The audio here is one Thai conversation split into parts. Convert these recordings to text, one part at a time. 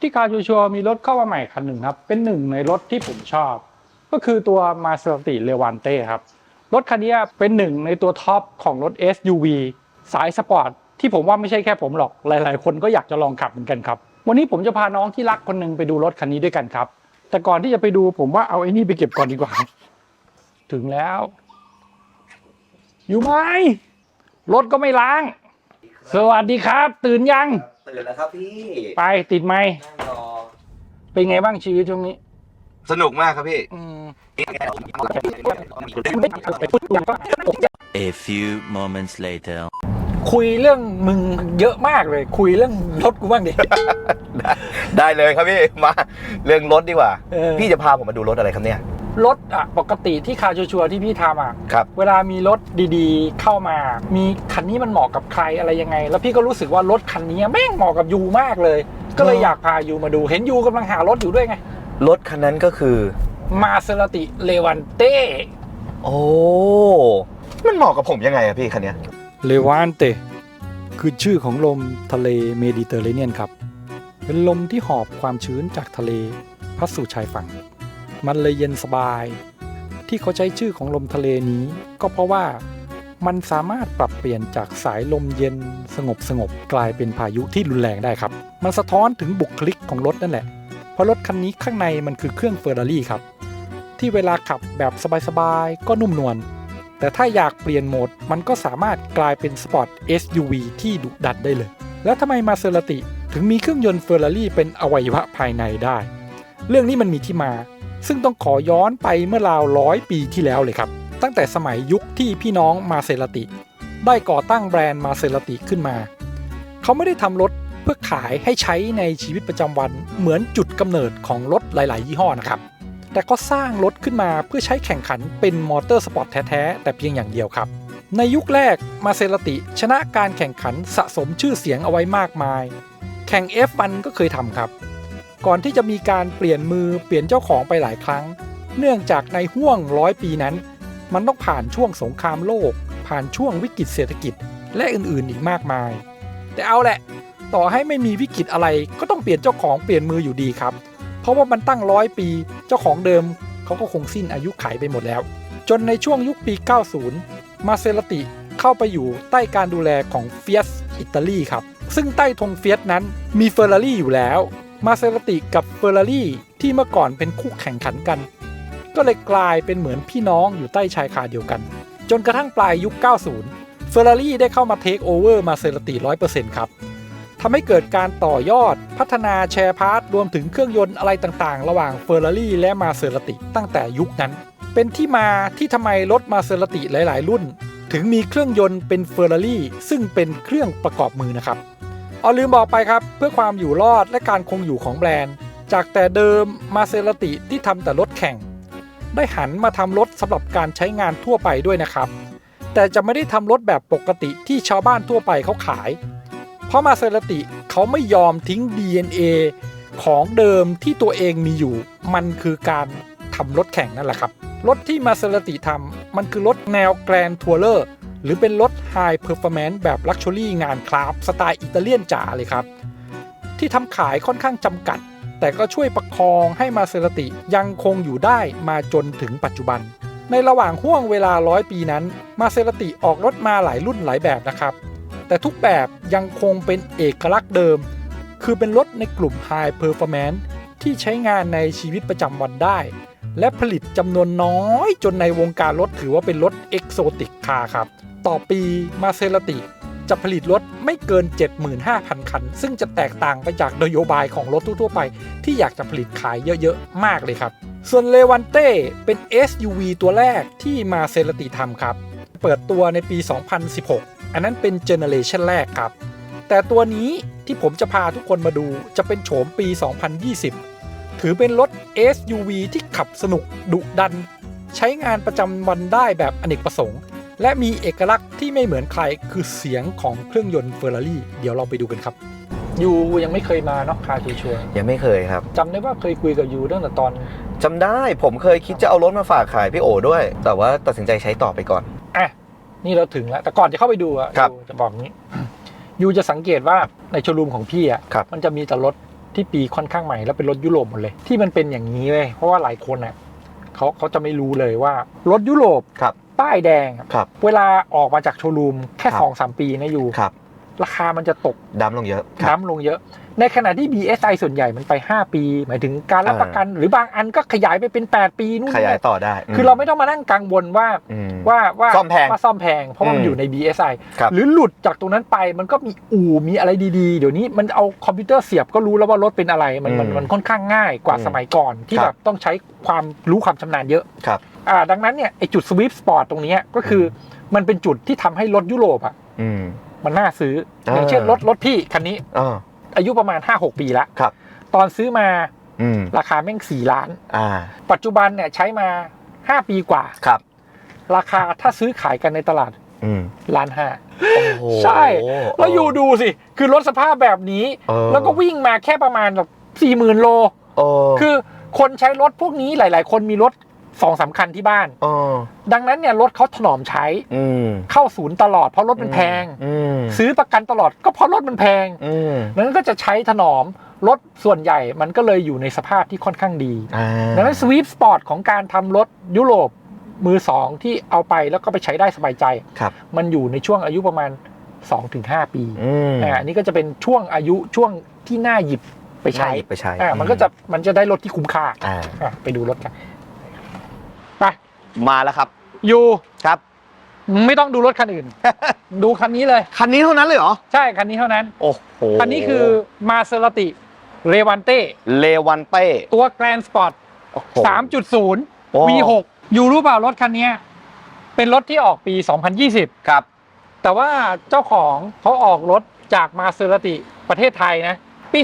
ที่คาชัวร์มีรถเข้ามาใหม่คันหนึ่งครับ เป็นหนึ่งในรถที่ผมชอบ ก็คือตัว m a s e r a t i Levante ครับ รถคันนี้เป็นหนึ่งในตัวท็อปของรถ SUV สายสปอร์ตที่ผมว่าไม่ใช่แค่ผมหรอกหลาย ๆ คนก็อยากจะลองขับเหมือนกันครับ วันนี้ผมจะพาน้องที่รักคนหนึ่งไปดูรถคันนี้ด้วยกันครับ แต่ก่อนที่จะไปดูผมว่าเอาไอ้นี่ไปเก็บก่อนดีกว่า ถึงแล้ว อยู่ไหมรถก็ไม่ล้าง สวัสดีครับ ตื่นยัง ตื่นแล้วครับพี่ไปติดไหมค์นั่งรอเป็นไงบ้างชีวิตช่วงนี้ สนุกมากครับพี่อืม A few moments later. คุยเรื่องมึงเยอะมากเลย คุยเรื่องรถกูบ้างดิ ได้เลยครับพี่มาเรื่องรถดีกว่า เออ พี่จะพาผมมาดูรถอะไรครับเนี่ย รถอะปกติที่คาชัวร์ๆที่พี่ทำอะครับ เวลามีรถดีๆ เข้ามา มีคันนี้มันเหมาะกับใครอะไรยังไง แล้วพี่ก็รู้สึกว่ารถคันนี้แม่งเหมาะกับยูมากเลย ก็เลยอยากพายูมาดูเห็นยูกำลังหารถอยู่ด้วยไงรถคันนั้นก็คือมาเซราติเลวันเต้โอ้มันเหมาะกับผมยังไงอะพี่คันเนี้ยเลวันเต้คือชื่อของลมทะเลเมดิเตอร์เรเนียนครับ เป็นลมที่หอบความชื้นจากทะเลพัดสู่ชายฝั่ง มันเลยเย็นสบาย ที่เขาใช้ชื่อของลมทะเลนี้ ก็เพราะว่ามันสามารถปรับเปลี่ยนจากสายลมเย็นสงบสงบกลายเป็นพายุที่รุนแรงได้ครับ มันสะท้อนถึงบุคลิกของรถนั่นแหละ เพราะรถคันนี้ข้างในมันคือเครื่องเฟอร์รารี่ครับ ที่เวลาขับแบบสบายๆก็นุ่มนวล แต่ถ้าอยากเปลี่ยนโหมดมันก็สามารถกลายเป็นสปอร์ต SUV ที่ดุดันได้เลย แล้วทำไมมาเซราติถึงมีเครื่องยนต์เฟอร์รารี่เป็นอวัยวะภายในได้ เรื่องนี้มันมีที่มา ซึ่งต้องขอย้อนไปเมื่อราวร้อยปีที่แล้วเลยครับ ตั้งแต่สมัยยุคที่พี่น้องมาเซราติ ได้ก่อตั้งแบรนด์มาเซราติขึ้นมา เขาไม่ได้ทำรถเพื่อขายให้ใช้ในชีวิตประจำวันเหมือนจุดกำเนิดของรถหลาย ๆ ยี่ห้อนะครับ แต่ก็สร้างรถขึ้นมาเพื่อใช้แข่งขันเป็นมอเตอร์สปอร์ตแท้ ๆ แต่เพียงอย่างเดียวครับในยุคแรกมาเซราติชนะการแข่งขันสะสมชื่อเสียงเอาไว้มากมาย แข่ง F1 ก็เคยทำครับ ก่อนที่จะมีการเปลี่ยนมือเปลี่ยนเจ้าของไปหลายครั้ง เนื่องจากในห่วงร้อยปีนั้น มันต้องผ่านช่วงสงครามโลก ผ่านช่วงวิกฤตเศรษฐกิจ และอื่นๆอีกมากมาย แต่เอาแหละ ต่อให้ไม่มีวิกฤตอะไรก็ต้องเปลี่ยนเจ้าของเปลี่ยนมืออยู่ดีครับ เพราะว่ามันตั้งร้อยปี เจ้าของเดิมเขาก็คงสิ้นอายุขัยไปหมดแล้ว จนในช่วงยุคปี 90 มาเซราติเข้าไปอยู่ใต้การดูแลของเฟียสอิตาลีครับซึ่งใต้ธงเฟียสนั้นมีเฟอร์รารี่อยู่แล้ว มาเซราติกับเฟอร์รารี่ที่เมื่อก่อนเป็นคู่แข่งขันกัน ก็เลยกลายเป็นเหมือนพี่น้องอยู่ใต้ชายคาเดียวกัน จนกระทั่งปลายยุค 90 เฟอร์รารี่ได้เข้ามาเทคโอเวอร์มาเซราติ100%ครับทำให้เกิดการต่อยอดพัฒนาแชร์พาร์ทรวมถึงเครื่องยนต์อะไรต่างๆ ระหว่างเฟอร์รารี่และมาเซราติตั้งแต่ยุคนั้น เป็นที่มาที่ทำไมรถมาเซราติหลาย ๆ รุ่น ถึงมีเครื่องยนต์เป็นเฟอร์รารี่ซึ่งเป็นเครื่องประกอบมือนะครับ เอาลืมบอกไปครับ เพื่อความอยู่รอดและการคงอยู่ของแบรนด์ จากแต่เดิมมาเซราติที่ทำแต่รถแข่ง ได้หันมาทำรถสำหรับการใช้งานทั่วไปด้วยนะครับ แต่จะไม่ได้ทำรถแบบปกติที่ชาวบ้านทั่วไปเขาขาย เพราะมาเซราติเขาไม่ยอมทิ้ง DNA ของเดิมที่ตัวเองมีอยู่ มันคือการทำรถแข่งนั่นแหละครับ รถที่มาเซราติทำมันคือรถแนวแกรนทัวเลอร์ หรือเป็นรถไฮเพอร์ฟอร์แมนซ์แบบลักชัวรี่งานคลาสสไตล์อิตาเลียนจ๋าเลยครับ ที่ทำขายค่อนข้างจำกัด แต่ก็ช่วยประคองให้มาเซราติยังคงอยู่ได้มาจนถึงปัจจุบัน ในระหว่างห่วงเวลาร้อยปีนั้น มาเซราติออกรถมาหลายรุ่นหลายแบบนะครับ แต่ทุกแบบยังคงเป็นเอกลักษณ์เดิม คือเป็นรถในกลุ่ม High Performance ที่ใช้งานในชีวิตประจำวันได้ และผลิตจำนวนน้อยจนในวงการรถถือว่าเป็นรถเอกโซติกคาครับ ต่อปีมาเซราติจะผลิตรถไม่เกิน 75,000 คัน ซึ่งจะแตกต่างไปจากนโยบายของรถทั่ว ๆ ไป ที่อยากจะผลิตขายเยอะ ๆ มากเลยครับ ส่วนเลวันเต้เป็น SUV ตัวแรกที่มาเซราติทำครับ เปิดตัวในปี 2016 อันนั้นเป็นเจเนเรชันแรกครับ แต่ตัวนี้ที่ผมจะพาทุกคนมาดูจะเป็นโฉมปี 2020 ถือเป็นรถ SUV ที่ขับสนุกดุดัน ใช้งานประจำวันได้แบบอเนกประสงค์ และมีเอกลักษณ์ที่ไม่เหมือนใครคือเสียงของเครื่องยนต์เฟอร์รารี่เดี๋ยวเราไปดูกันครับยูยังไม่เคยมาเนาะคาชัวร์ยังไม่เคยครับจำได้ว่าเคยคุยกับยูตั้งแต่ตอนจำได้ผมเคยคิดจะเอารถมาฝากขายพี่โอด้วย แต่ว่าตัดสินใจใช้ต่อไปก่อนอะนี่เราถึงแล้วแต่ก่อนจะเข้าไปดูอะครับยูจะบอกงี้ยูจะสังเกตว่าในโชว์รูมของพี่อะครับมันจะมีแต่รถที่ปีค่อนข้างใหม่แล้วเป็นรถยุโรปหมดเลย ที่มันเป็นอย่างนี้เลยเพราะว่าหลายคนอะเขาเขาจะไม่รู้เลยว่ารถยุโรปครับ ป้ายแดงอะครับเวลาออกมาจากโชว์รูมแค่ครับสองสามปีนะอยู่ครับราคามันจะตกดำลงเยอะครับน้ำลงเยอะ ในขณะที่ BSI ส่วนใหญ่มันไป 5 ปี หมายถึงการรับอ่าประกัน หรือบางอันก็ขยายไปเป็น 8 ปีนู่นขยายนี่ต่อได้ คือเราไม่ต้องมานั่งกังวลว่าอืมว่าว่าซ่อมแพงว่าซ่อมแพง เพราะว่ามันอืมอยู่ใน BSI ครับหรือหลุดจากตรงนั้นไปมันก็มีอู่มีอะไรดีๆ เดี๋ยวนี้มันเอาคอมพิวเตอร์เสียบก็รู้แล้วว่ารถเป็นอะไรมันมันอืมมันค่อนข้างง่ายกว่าอืมสมัยก่อนที่ครับแบบต้องใช้ความรู้ความชำนาญเยอะครับ อ่าดังนั้นเนี่ยไอจุดสวิฟสปอร์ตตรงเนี้ยก็คืออมันเป็นจุดที่ทำให้รถยุโรปอะอืมมันน่าซื้ออ่าอย่างเช่นรถรถพี่คันนี้อ่าอายุประมาณ 5-6 ปีแล้วครับ ตอนซื้อมาอืมราคาแม่ง4ล้านอ่าปัจจุบันเนี่ยใช้มา5ปีกว่าครับ ราคาถ้าซื้อขายกันในตลาดอืมล้านห้าโอ้โหใช่ แล้วอยู่ดูสิ คือรถสภาพแบบนี้เออแล้วก็วิ่งมาแค่ประมาณแบบสี่หมื่นโลเออคือคนใช้รถพวกนี้หลาย ๆ คนมีรถส องสามคัญที่บ้านเออดังนั้นเนี่ยรถเขาถนอมใช้ อืม เข้าศูนย์ตลอดเพราะรถมันแพง อืม ซื้อประกันตลอดก็เพราะรถมันแพงอืม นั้นก็จะใช้ถนอมรถส่วนใหญ่มันก็เลยอยู่ในสภาพที่ค่อนข้างดี อ่าดังนั้นสวีปสปอร์ตของการทำรถยุโรปมือสองที่เอาไปแล้วก็ไปใช้ได้สบายใจ ครับ มันอยู่ในช่วงอายุประมาณ 2-5 ปีอืมอ่าอันนี้ก็จะเป็นช่วงอายุช่วงที่น่าหยิบไปใช้น่าหยิบไปใช้อ่ามันก็จะมันจะได้รถที่คุ้มค่าอ่า อะไปดูรถกันไป มาแล้วครับ อยู่ครับ ไม่ต้องดูรถคันอื่น ดูคันนี้เลย คันนี้เท่านั้นเลยเหรอ ใช่คันนี้เท่านั้น โอ้โหคันนี้คือมาเซราติเรวันเต้เลวันเต้ตัวแกรนสปอร์ตโอ้โห3.0โอ้ V6 อยู่รู้เปล่ารถคันเนี้ยเป็นรถที่ออกปี 2020 ครับ แต่ว่าเจ้าของเขาออกรถจากมาเซราติประเทศไทยนะ ปี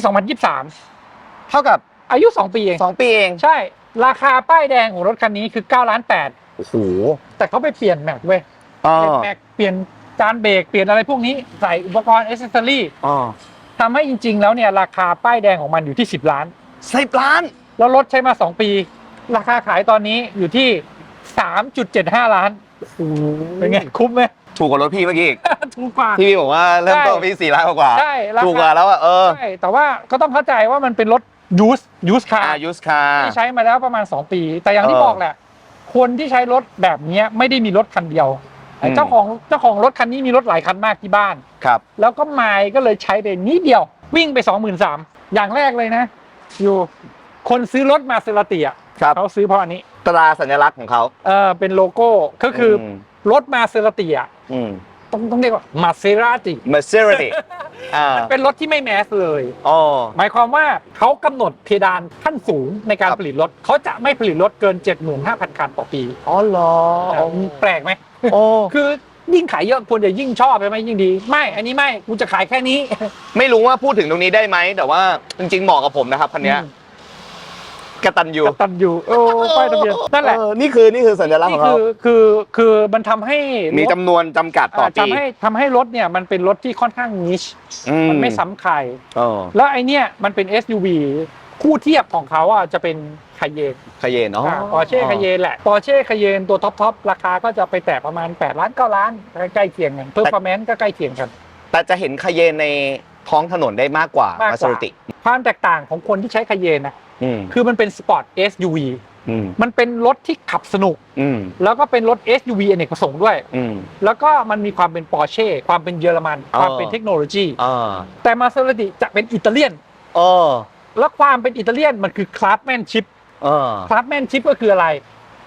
2023 เท่ากับอายุ 2 ปีเอง 2 ปีเอง ใช่ ราคาป้ายแดงของรถคันนี้คือ9ล้าน8 โอ้โหแต่เขาไปเปลี่ยนแม็กเว้ยอ่าเปลี่ยนแม็กเปลี่ยนจานเบรกเปลี่ยนอะไรพวกนี้ใส่อุปกรณ์อ c เซสซอรี่อ่าทำให้จริง ๆ แล้วเนี่ยราคาป้ายแดงของมันอยู่ที่ 10 ล้านสิบล้าน แล้วรถใช้มา 2 ปี ราคาขายตอนนี้อยู่ที่ 3.75 ล้านเป็นไงคุ้มไหมถูกกว่ารถพี่เมื่อกี้อีกถูกกว่าที่พี่บอกว่าเริ่มต้นใช่พี่สี่ล้านกว่าใช่ราถูกกคาว่าแล้วอะเออใช่แต่ว่าก็ต้องเข้าใจว่ามันเป็นรถยูสยูสคาอาร์ยุสคาที่ใช้มาแล้วประมาณ 2 ปี แต่อย่างที่เออบอกแหละ คนที่ใช้รถแบบเนี้ยไม่ได้มีรถคันเดียวไอ้อืม เจ้าของเจ้าของรถคันนี้มีรถหลายคันมากที่บ้าน ครับ แล้วก็ไมล์ก็เลยใช้ไปนิดเดียว วิ่งไป 23,000อย่างแรกเลยนะ อยู่คนซื้อรถมาเซราติอะครับ เขาซื้อเพราะอันนี้ตราสัญลักษณ์ของเขาเออเป็นโลโก้ก็คืออมรถมาเซราติอะอืมต้องต้องเรียกว่ามาเซราติ มาเซอร์ติ อ่าเป็นรถที่ไม่แมสเลย อ๋อ หมายความว่าเขากำหนดเพดานขั้นสูงในการครับ ผลิตรถเขาจะไม่ผลิตรถเกิน 75,000 คันต่อปีอ๋อเหรอแปลกไหม โอ้คือยิ่งขายเยอะควรจะยิ่งชอบใช่ไหมยิ่งดี ไม่ อันนี้ไม่ กูจะขายแค่นี้ ไม่รู้ว่าพูดถึงตรงนี้ได้ไหม แต่ว่าจริงๆเหมาะกับผมนะครับคันเนี้ย กตันยูกตันอยู่โอ้ป้ายทะเบียนนั่นแหละ เออนี่คือนี่คือสัญลักษณ์นี่ของคืเขาอคือคือมันทำให้มีรถจำนวนจำกัดต่ออ่าปีทำให้ทำให้รถเนี่ยมันเป็นรถที่ค่อนข้างนิชอืมันไม่ซ้ำใครเออแล้วไอเนี่ยมันเป็น SUV คู่เทียบของเขาอะจะเป็นคาเยนคาเยนเนาะปอร์เช่คาเยนแหละปอร์เช่คาเยนตัวท็อปทอปราคาก็จะไปแตะประมาณ8ล้าน9ล้านใกล้เคียงกันเพอร์ฟอร์แมนซ์ก็ใกล้เคียงกัน แต่จะเห็นคาเยนใน ท้องถนนได้มากกว่ามากกว่ามาซาติความแตกต่างของคนที่ใช้คาเยนนะอืมคือมันเป็นสปอร์ต SUV อืมมันเป็นรถที่ขับสนุกอืมแล้วก็เป็นรถ SUV อเนกประสงค์ด้วยอืมแล้วก็มันมีความเป็นปอร์เช่ ความเป็นเยอรมันอ๋อความเป็นเทคโนโลยีอ่าแต่มาเซราติจะเป็นอิตาเลียนเออแล้วความเป็นอิตาเลียนมันคือคราฟแมนชิพเออคราฟแมนชิพก็คืออะไร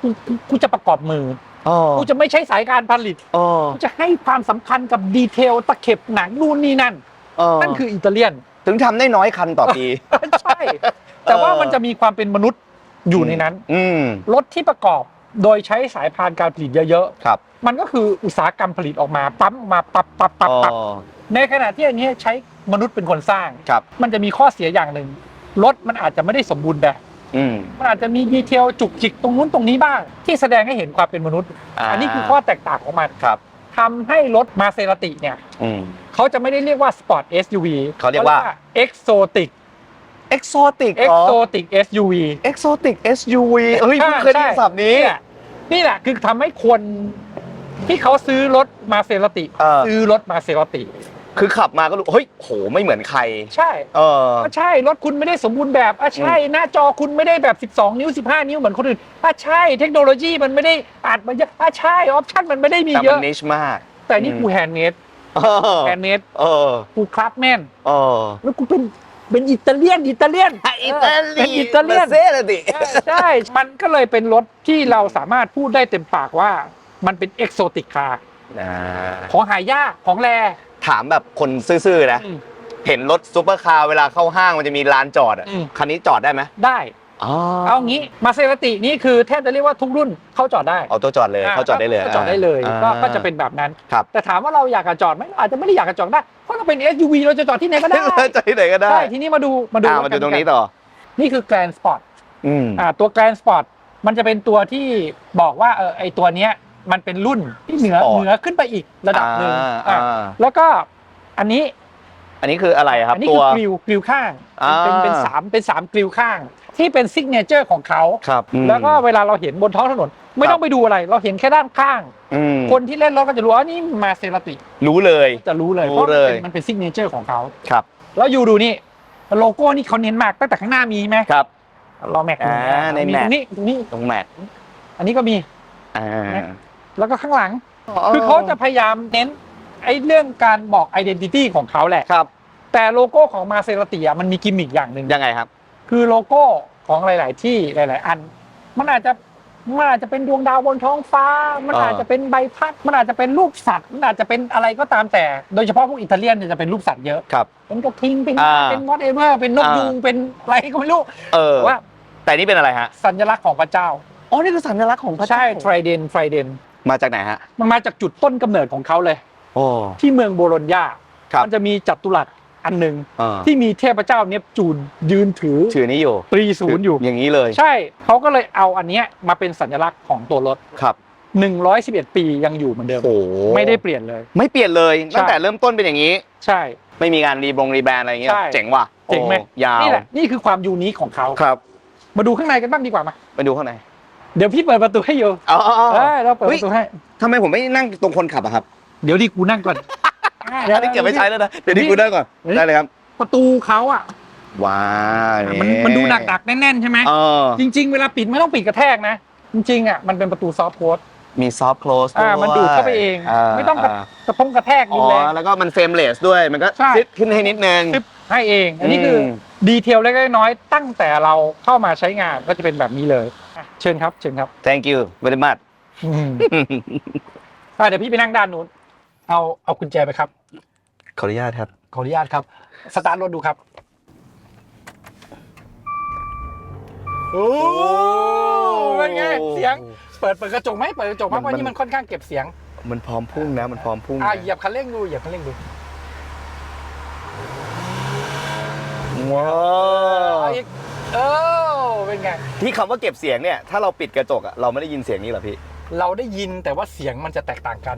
กูกูกูจะประกอบมือเออกูจะไม่ใช้สายการผลิตเออกูจะให้ความสำคัญกับดีเทลตะเข็บหนังนู่นนี่นั่น เออนั่นคืออิตาเลียน ถึงทำได้น้อยคันต่อปี ใช่ แต่ว่ามันจะมีความเป็นมนุษย์อยู่ในนั้น อืมรถที่ประกอบโดยใช้สายพานการผลิตเยอะครับๆ มันก็คืออุตสาหกรรมผลิตออกมา ปั๊มออกมาปับปับปับปับอ๋อในขณะที่อันนี้ใช้มนุษย์เป็นคนสร้าง ครับ มันจะมีข้อเสียอย่างหนึ่งรถมันอาจจะไม่ได้สมบูรณ์แบบ อืมมันอาจจะมีดีเทลจุกจิกตรงนู้นตรงนี้บ้าง ที่แสดงให้เห็นความเป็นมนุษย์อ่าอันนี้คือข้อแตกต่างของมัน ครับ ทำให้รถมาเซราติเนี่ยอืม เขาจะไม่ได้เรียกว่าสปอร์ต SUV เขาเรียกว่า เอ็กโซติกเอ็กโซติกเอ็กโซติก SUV เอ็กโซติก SUV เอ้ยเพิ่งเคยได้ยินศัพท์นี้นี่แหละนี่แหละคือทำให้คนที่เขาซื้อรถมาเซราติ เออ ซื้อรถมาเซราติ คือขับมาก็รู้ เฮ้ยโหไม่เหมือนใคร ใช่เออ อะใช่รถคุณไม่ได้สมบูรณ์แบบอะใช่ หน้าจอคุณไม่ได้แบบ 12 นิ้ว 15 นิ้วเหมือนคนอื่นอะใช่เทคโนโลยีมันไม่ได้อัดมาเยอะอะใช่ออปชั่นมันไม่ได้มีแต่เยมัน อะนิชมาก แต่นี่อืมกูแฮนด์เมดเออ แฮนด์เมดเออ กูคราฟแมนเออแล้วกูเป็นเป็นอิตาเลียนอิตาเลียนอิตาลีเป็นอิตาเลียน เซ่เลยดิใช่ใช่ มันก็เลยเป็นรถที่เราสามารถพูดได้เต็มปากว่า มันเป็นเอกโซติกคาร์อ่าของหายากของแร ถามแบบคนซื่อๆนะอืม เห็นรถซูเปอร์คาร์เวลาเข้าห้างมันจะมีลานจอดอะอืม คันนี้จอดได้ไหมได้อ๋อเอางี้มาเซราตินี่คือแทบจะเรียกว่าทุกรุ่นเข้าจอดได้เอาตัวจอดเลยเขาจอดได้เลยข้าจอดได้เลยอ่า ก็ก็จะเป็นแบบนั้น ครับ แต่ถามว่าเราอยากจะจอดไหมเราอาจจะไม่ได้อยากจะจอดได้เพราะเราเป็น SUV เราจะจอดที่ไหนก็ได้จอดที่ไหนก็ได้ใช่ทีนี้มาดูมาดูอ่ามาดูตรงนี้ต่อ นี่คือ Grand Sport อืม อ่าตัว Grand Sport มันจะเป็นตัวที่บอกว่าเออไอตัวเนี้ย มันเป็นรุ่นที่เหนือ Sport เหนือขึ้นไปอีกระดับหนึ่งอ่าอะอ่าแล้วก็อันนี้อันนี้คืออะไรครับอันนี้ตัคืวอกริวกริวข้างอ่าเป็นเป็นสามเป็นสามกริวข้าง ที่เป็นซิกเนเจอร์ของเขาครับอืมแล้วก็เวลาเราเห็นบนท้องถนน ไม่ครับต้องไปดูอะไร เราเห็นแค่ด้านข้างอืมคนที่เล่นรถก็จะรู้ว่านี่มาเซราติ รู้เลยจะรู้เลยรู้เพราะมันเลยเป็นมันเป็นซิกเนเจอร์ของเขาครับ แล้วอยู่ดูนี่โลโก้นี่เขาเน้นมากตั้งแต่ข้างหน้ามีไหมครับรอแม็กอ่าในมีแม็ตกรงนี้ตรงนี้ตรงแม็กอันนี้ก็มีอ่า แม็กแล้วก็ข้างหลัง คือเขาจะพยายามเน้นไอ้เรื่องการบอกไอดีนิตี้ของเขาแหละ ครับ แต่โลโก้ของมาเซราติอะมันมีกิมมิคอย่างหนึ่งยังไงครับ คือโลโก้ของหลาย ๆ ที่หลาย ๆ อัน มันอาจจะมันอาจจะเป็นดวงดาวบนท้องฟ้า มันอ่าอาจจะเป็นใบพัด มันอาจจะเป็นรูปสัตว์ มันอาจจะเป็นอะไรก็ตามแต่ โดยเฉพาะพวกอิตาเลียนเนี่ยจะเป็นรูปสัตว์เยอะ ครับ เป็นกระทิง เป็นอ่าเป็นวอตเอเวอร์ เป็นนกอ่ายูง เป็นอะไรก็ไม่รู้ เออว่า แต่นี่เป็นอะไรฮะ สัญลักษณ์ของพระเจ้า อ๋อ นี่คือสัญลักษณ์ของพระใช่เจ้าไทรเดน ไทรเดน มาจากไหนฮะ มันมาจากจุดต้นกำเนิดของเขาเลย โอ้ ที่เมืองโบโลญญาครับ มันจะมีจัตุรัสอันหนึ่งเออที่มีเทพเจ้าเนปจูนยืนถือถือนี้อยู่ตรีศูนย์อยู่ อย่างนี้เลย ใช่เขาก็เลยเอาอันเนี้ยมาเป็นสัญลักษณ์ของตัวรถ ครับ111 ปียังอยู่เหมือนเดิม โอ้ไม่ได้เปลี่ยนเลย ไม่เปลี่ยนเลยใช่ตั้งแต่เริ่มต้นเป็นอย่างนี้ ใช่ ไม่มีการรีบงรีแบรนด์อะไรอย่างเงี้ย ใช่เจ๋งว่ะเจ๋งไหม โอ้ยาว นี่แหละนี่คือความยูนิคของเขา ครับ มาดูข้างในกันบ้างดีกว่ามาไปดูข้างใน เดี๋ยวพี่เปิดประตูให้อยู่อ๋ออ๋ออ๋อ เอ้ยเราเปิดเฮ้ปยระตูให้ ทำไมผมไม่นั่งตรงคนขับอะครับเดี๋ยวดิกูนั่งก่อนอันนี้เก็บไว้ใช้แล้วนะเดี๋ยวนี้กูได้ก่อนได้เลยครับประตูเขาอะ ว้าวมันมันดูหนักๆแน่นๆใช่ไหม เออจริง ๆ เวลาปิดไม่ต้องปิดกระแทกนะ จริงๆอะมันเป็นประตูซอฟต์โพสมีซอฟต์ close อ่ามันดูดเข้าไปเองาไม่ต้องกระากระพงกระแทกอ๋รุอนแรง แล้วก็มันเฟรมเลสด้วยมันก็ใช่ ซิดขึ้นให้นิดนึง ซึบให้เอง อันนี้คืออม ดีเทลเล็กๆน้อยๆตั้งแต่เราเข้ามาใช้งานก็จะเป็นแบบนี้เลยอะ เชิญครับ เชิญครับ thank you very much อืมอะเดี๋ยวพี่ไปนั่งด้านนู้น เอาเอากุญแจไปครับ ขออนุญาตครับ ขออนุญาตครับ สตาร์ทรถดูครับ โอ้เป็นไง เสียง เปิดเปิดกระจกไหมเปิดกระจกไหมมันเพราะนี่มันค่อนข้างเก็บเสียง มันพร้อมพุ่งนะ มันพร้อมพุ่งอ่านะเหยียบคันเร่งดู เหยียบคันเร่งดูว้าเอาอีกเออ เป็นไง ที่คำว่าเก็บเสียงเนี่ย ถ้าเราปิดกระจกอะเราไม่ได้ยินเสียงนี้เหรอพี่ เราได้ยินแต่ว่าเสียงมันจะแตกต่างกัน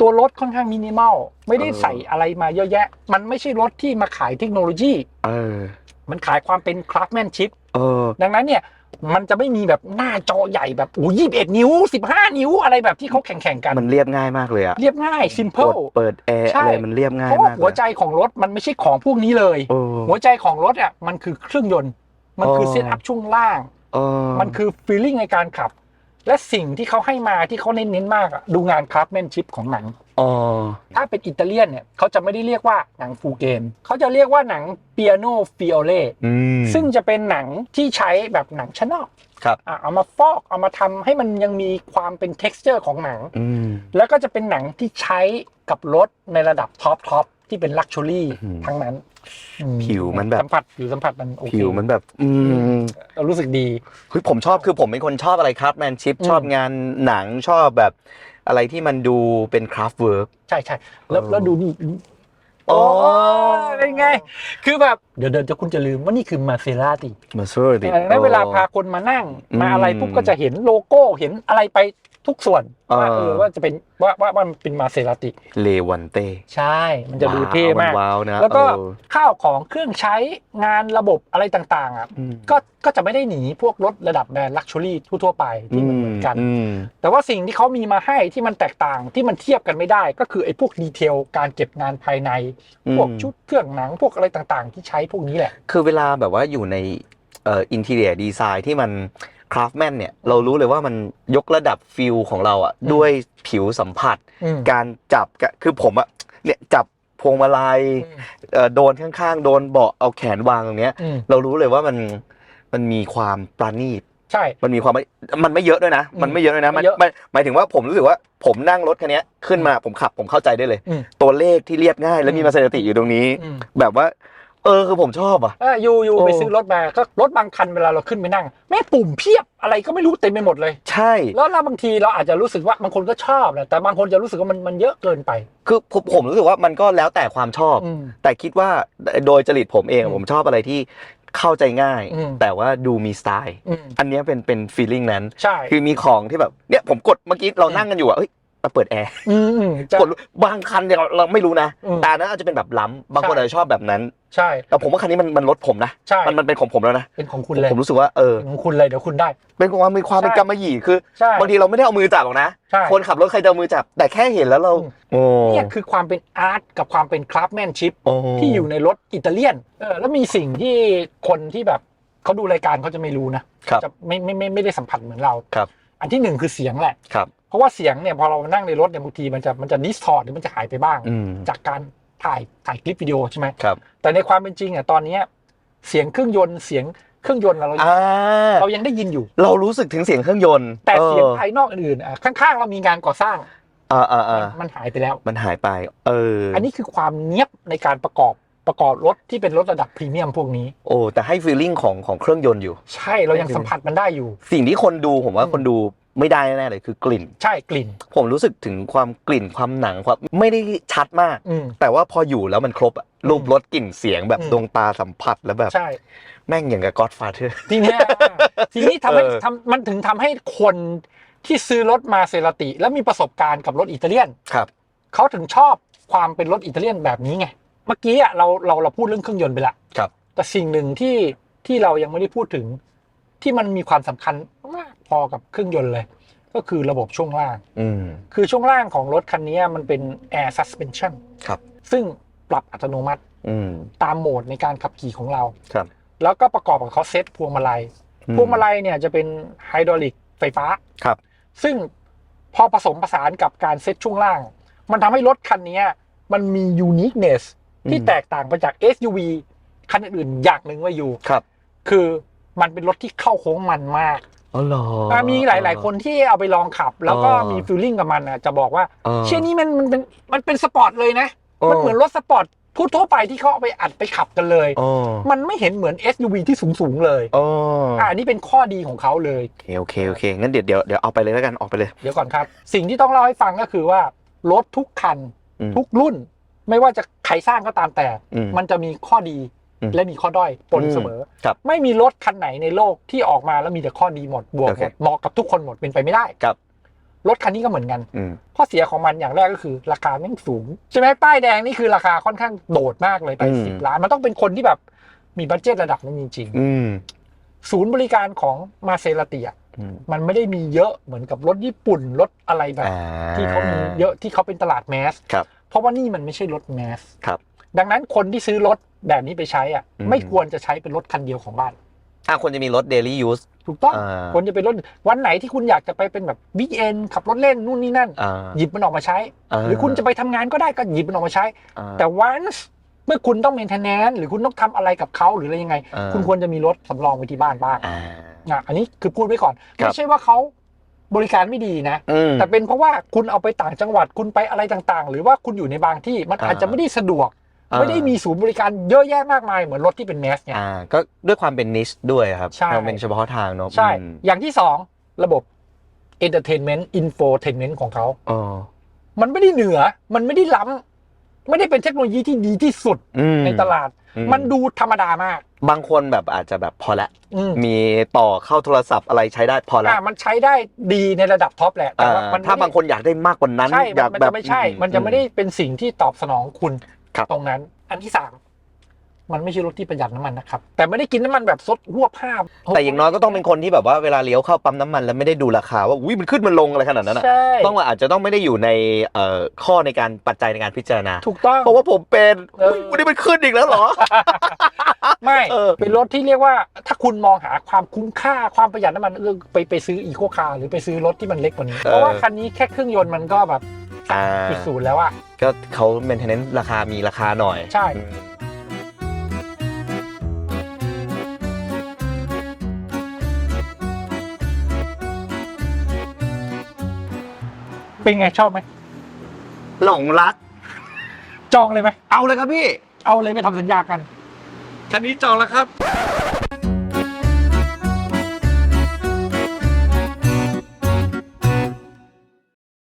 ตัวรถค่อนข้างมินิมอลไม่ได้เออใส่อะไรมาเยอะแยะ มันไม่ใช่รถที่มาขายเทคโนโลยีเออมันขายความเป็นคราฟแมนชิพเออ ดังนั้นเนี่ยมันจะไม่มีแบบหน้าจอใหญ่แบบโอ้ยี่สิบเอ็ดนิ้วสิบห้านิ้วอะไรแบบที่เขาแข่งๆกัน มันเรียบง่ายมากเลยอะเรียบง่ายก simple ดเปิดแอร์ใช่อะไรมันเรียบง่ายเพราะว่ามากหัวใจของรถมันไม่ใช่ของพวกนี้เลยเออหัวใจของรถอะมันคือเครื่องยนต์ มันคือเออเซตอัพช่วงล่างเออมันคือฟีลลิ่งในการขับ และสิ่งที่เขาให้มาที่เขาเน้นๆมากอะดูงานคราฟแมนชิพของหนังอ๋อถ้าเป็นอิตาเลียนเนี่ยเขาจะไม่ได้เรียกว่าหนังฟูเกมเขาจะเรียกว่าหนังเปียโนฟิโอเล่อืมซึ่งจะเป็นหนังที่ใช้แบบหนังชะนอกครับอะเอามาฟอกเอามาทำให้มันยังมีความเป็น t e x t อร์ของหนังอืมแล้วก็จะเป็นหนังที่ใช้กับรถในระดับท็อปทอป ที่เป็นลักชัวรี่อืม ทั้งนั้นอืมผิวมันแบบ สัมผัสผิวสัมผัสมันโอเคผิวมันแบบ อืมเรารู้สึกดี เฮ้ยผมชอบคือผมเป็นคนชอบอะไรคราฟแมนชิพอืม ชอบงานหนังชอบแบบ อะไรที่มันดูเป็นคราฟเวิร์ก ใช่ใช่แล้วเออ แล้วดูนี่โอ้โอ้ยเป็นไง คือแบบเดี๋ยวเดินจะคุณจะลืมว่านี่คือมาเซราติมาเซอร์ดิดังนั้นเวลาพาคนมานั่งอืมมาอะไรปุ๊บก็จะเห็นโลโก้เห็นอะไรไป ทุกส่วนว่าเออเออว่าจะเป็นว่าว่าว่ามันเป็นมาเซราติ เลวันเต้ใช่ มันจะดูเท่มาก ว้าวนะแล้วก็เออข้าวของเครื่องใช้งานระบบอะไรต่างๆอะอืมก็ก็จะไม่ได้หนีพวกรถระดับแบรนด์ลักชัวรี่ทั่วๆไปที่มันเหมือนกันอืมแต่ว่าสิ่งที่เขามีมาให้ที่มันแตกต่างที่มันเทียบกันไม่ได้ ก็คือไอ้พวกดีเทลการเก็บงานภายใน พวกอืมชุดเครื่องหนังพวกอะไรต่างๆ ที่ใช้พวกนี้แหละ คือเวลาแบบว่าอยู่ในเอ่ออินเทเรียดีไซน์ที่มัน คราฟแมนเนี่ยเรารู้เลยว่ามันยกระดับฟิลของเราอะอืมด้วยผิวสัมผัส อืม การจับกะคือผมอะเนี่ยจับพวงมาลัยอืมเอ่อโดนข้างๆ โดนเบาะเอาแขนวางตรงเนี้ย อืมเรารู้เลยว่ามันมันมีความปราณีต ใช่ มันมีความไม่มันไม่เยอะด้วยนะอืมมันไม่เยอะด้วยนะไม่มันเยอะมันหมายถึงว่าผมรู้สึกว่าผมนั่งรถคันเนี้ยขึ้นมาผมขับผมเข้าใจได้เลย อืมตัวเลขที่เรียบง่าย แล้วมีอืมมาสถิติอยู่ตรงนี้ อืม แบบว่า เออคือผมชอบอะ เอออยู่อยู่โอ้ไปซื้อรถมาก็รถบางคันเวลาเราขึ้นไปนั่ง แม่ปุ่มเพียบอะไรก็ไม่รู้เต็มไปหมดเลย ใช่ แล้วเราบางทีเราอาจจะรู้สึกว่าบางคนก็ชอบแหละแต่บางคนจะรู้สึกว่ามันมันเยอะเกินไป คือผมผมรู้สึกว่ามันก็แล้วแต่ความชอบ อืม แต่คิดว่าโดยจริตผมเองอืมผมชอบอะไรที่เข้าใจง่าย อืม แต่ว่าดูมีสไตล์ อืมอันเนี้ยเป็นเป็นฟีลลิ่งนั้น ใช่ คือมีของที่แบบเนี่ยผมกดเมื่อกี้เราอืมนั่งกันอยู่อะเอ้ย มาเปิดแอร์อืมอืมจะ กดบางคันเนี่ยเราเราไม่รู้นะอืม แต่อันนั้นอาจจะเป็นแบบล้ำบางคนใช่อาจจะชอบแบบนั้น ใช่ แต่ผมว่าคันนี้มันมันลดผมนะใช่ มันมันเป็นของผมแล้วนะเป็นของคุณเลยผมรู้สึกว่าเออ เป็นของคุณเลยเดี๋ยวคุณได้ เป็นความมีความเป็นใช่ กำมะหยี่คือใช่บางทีเราไม่ได้เอามือจับหรอกนะ ใช่ คนขับรถใครจะเอามือจับ แต่แค่เห็นแล้วเราอืม โอ้เนี่ยคือความเป็นอาร์ตกับความเป็นคราฟแมนชิพโอ้ที่อยู่ในรถอิตาเลียน เออ แล้วมีสิ่งที่คนที่แบบเขาดูรายการเขาจะไม่รู้นะครับจะไม่ไม่ไม่ไม่ได้สัมผัสเหมือนเราครับ อันที่หนึ่งคือเสียงแหละ ครับ เพราะว่าเสียงเนี่ยพอเรานั่งในรถเนี่ยบางทีมันจะมันจะดิสทอร์หรือมันจะหายไปบ้าง อืมจากการถ่ายถ่ายคลิปวิดีโอใช่ไหมครับแต่ในความเป็นจริงอะตอนเนี้ยเสียงเครื่องยนต์เสียงเครื่องยนต์เราอ่าเรายังได้ยินอยู่ เรารู้สึกถึงเสียงเครื่องยนต์แต่เสียงออภายนอกอื่นๆอะข้างๆ เรามีงานก่อสร้างอ่าอ่าอ่ามันหายไปแล้ว มันหายไป เอออัอันนี้คือความเนียบในการประกอบ ประกอบรถที่เป็นรถระดับพรีเมียมพวกนี้ โอ้แต่ให้ฟีลลิ่งของของเครื่องยนต์อยู่ ใช่เรายังสัมผัสมันได้อยู่ สิ่งที่คนดูผมว่าอืมคนดูไม่ได้แน่ๆเลยคือกลิ่น ใช่กลิ่น ผมรู้สึกถึงความกลิ่นความหนังความไม่ได้ชัดมาก อืม แต่ว่าพออยู่แล้วมันครบอะรูปรสกลิ่นเสียงแบบอืม ดวงตาสัมผัสแล้วแบบ ใช่ แม่งอย่างกับ Godfather ทีเนี้ย ทีนี้ทำให้เออ ทำมันถึงทำให้คนที่ซื้อรถมาเซราติ แล้วมีประสบการณ์กับรถอิตาเลียน ครับ เขาถึงชอบความเป็นรถอิตาเลียนแบบนี้ไง เมื่อกี้อะเราเราเราพูดเรื่องเครื่องยนต์ไปละครับ แต่สิ่งหนึ่งที่ที่เรายังไม่ได้พูดถึง ที่มันมีความสำคัญมากพอกับเครื่องยนต์เลย ก็คือระบบช่วงล่าง อืมคือช่วงล่างของรถคันนี้มันเป็น air suspension ครับ ซึ่งปรับอัตโนมัติอืมตามโหมดในการขับขี่ของเราครับ แล้วก็ประกอบกับเขาเซ็ตพวงมาลัยพวงมาลัยเนี่ยจะเป็นไฮดรอลิกไฟฟ้าครับ ซึ่งพอผสมผสานกับการเซ็ตช่วงล่าง มันทำให้รถคันนี้มันมี uniqueness ที่อื มแตกต่างไปจาก SUV คันอื่นๆอย่างหนึ่งว่าอยู่ครับ คือมันเป็นรถที่เข้าโค้งมันมากอ๋อเหรออะมีหลาย ๆ คนที่เอาไปลองขับ แล้วก็อ๋อมีฟีลลิ่งกับมันอะจะบอกว่าอ๋อเชื่อนี้มันมันเป็นมันเป็นสปอร์ตเลยนะ มันเหมือนรถสปอร์ตทั่วๆไปที่เขาเอาไปอัดไปขับกันเลย อ๋อมันไม่เห็นเหมือน SUV ที่สูง ๆ เลยอ๋ออ่าอันนี้เป็นข้อดีของเขาเลย โอเคโอเคโอเคงั้นเดี๋ยวเดี๋ยวเดี๋ยวเอาไปเลยแล้วกันออกไปเลย เดี๋ยวก่อนครับ สิ่งที่ต้องเล่าให้ฟังก็คือว่ารถทุกคัน อืม ทุกรุ่น ไม่ว่าจะใครสร้างก็ตามแต่ อืมมันจะมีข้อดีอืมและมีข้อด้อยปนเสมอครับไม่มีรถคันไหนในโลกที่ออกมาแล้วมีแต่ข้อดีหมดบวกโอหเคมดเหมาะกับทุกคนหมดเป็นไปไม่ได้ครับ รถคันนี้ก็เหมือนกัน อืม ข้อเสียของมันอย่างแรกก็คือ ราคาแม่งสูง ใช่ไหมป้ายแดงนี่คือราคาค่อนข้างโดดมากเลยไปอืม สิบล้าน มันต้องเป็นคนที่แบบมีบัตเจ็ตระดับนั้นจริงอืมๆศูนย์บริการของมาเซราติอะอืมมันไม่ได้มีเยอะเหมือนกับรถญี่ปุ่นรถอะไรแบบ อ่า ที่เขามีเยอะที่เขาเป็นตลาดแมส ครับเพ ราะว่านี่มันไม่ใช่รถแมสครับ ดังนั้นคนที่ซื้อรถแบบนี้ไปใช้อะ อืม ไม่ควรจะใช้เป็นรถคันเดียวของบ้าน อะควรจะมีรถ daily use ถูกต้องอ่า ควรจะเป็นรถวันไหนที่คุณอยากจะไปเป็นแบบวิกเอนขับรถเล่นนู่นนี่นั่น อ่าหยิบมันออกมาใช้อ่าหรือคุณจะไปทำงานก็ได้ก็หยิบมันออกมาใช้ อ่า แต่วันเมื่อคุณต้องเมนเทนแนนหรือคุณต้องทำอะไรกับเขาหรืออะไรยังไง อ่า คุณควรจะมีรถสำรองไว้ที่บ้านบ้างอ่า อะอันนี้คือพูดไว้ก่อน ครับ ไม่ใช่ว่าเขา บริการไม่ดีนะอืมแต่เป็นเพราะว่าคุณเอาไปต่างจังหวัดคุณไปอะไรต่างๆ หรือว่าคุณอยู่ในบางที่มันอ่าอาจจะไม่ได้สะดวกอ่าไม่ได้มีศูนย์บริการเยอะแยะมากมายเหมือนรถที่เป็นแมสเนี่ยอ่าก็ด้วยความเป็นนิชด้วยครับใช่มันเป็นเฉพาะทางเนาะใช่อืมอย่างที่สองระบบ Entertainment Infotainment ของเขาอ๋อมันไม่ได้เหนือมันไม่ได้ล้ำ ไม่ได้เป็นเทคโนโลยีที่ดีที่สุดอืม ในตลาด อืมันดูธรรมดามากบางคนแบบอาจจะแบบพอละ อืมมีต่อเข้าโทรศัพท์อะไรใช้ได้พอละอ่ามันใช้ได้ดีในระดับท็อปแหละแต่ว่าอ่ามันถ้าบางคนอยากได้มากกว่านั้นใช่อยากมันแบบจะไม่ใช่มันจะไม่ได้เป็นสิ่งที่ตอบสนองคุณครับ ตรงนั้น อันที่สาม มันไม่ใช่รถที่ประหยัดน้ำมันนะครับ แต่ไม่ได้กินน้ำมันแบบซดหัวภาพ แต่อย่างน้อยก็ต้องเป็นคนที่แบบว่าเวลาเลี้ยวเข้าปั๊มน้ำมันแล้วไม่ได้ดูราคาว่าอุ้ยมันขึ้นมันลงอะไรขนาดนั้นอะใช่ ต้องอาจจะต้องไม่ได้อยู่ในเอ่อข้อในการปัจจัยในการพิจารณา ถูกต้อง เพราะว่าผมเป็นเอออุ๊ ยวันนี้มันขึ้นอีกแล้วเหรอ ไม่เออ เป็นรถที่เรียกว่าถ้าคุณมองหาความคุ้มค่าความประหยัดน้ำมันเออไปไปซื้ออีโคคาร์หรือไปซื้อรถที่มันเล็กกว่านี้ เพราะว่าคันนี้แค่เครื่องยนต์มันก็แบบอ่าจุดศูนย์แล้วอะ ก็เขาเมนเทนเนนราคามีราคาหน่อยใช่ อืม เป็นไงชอบไหมหลงรัก จองเลยไหมเอาเลยครับพี่ เอาเลยไปทำสัญญากัน คันนี้จองแล้วครับ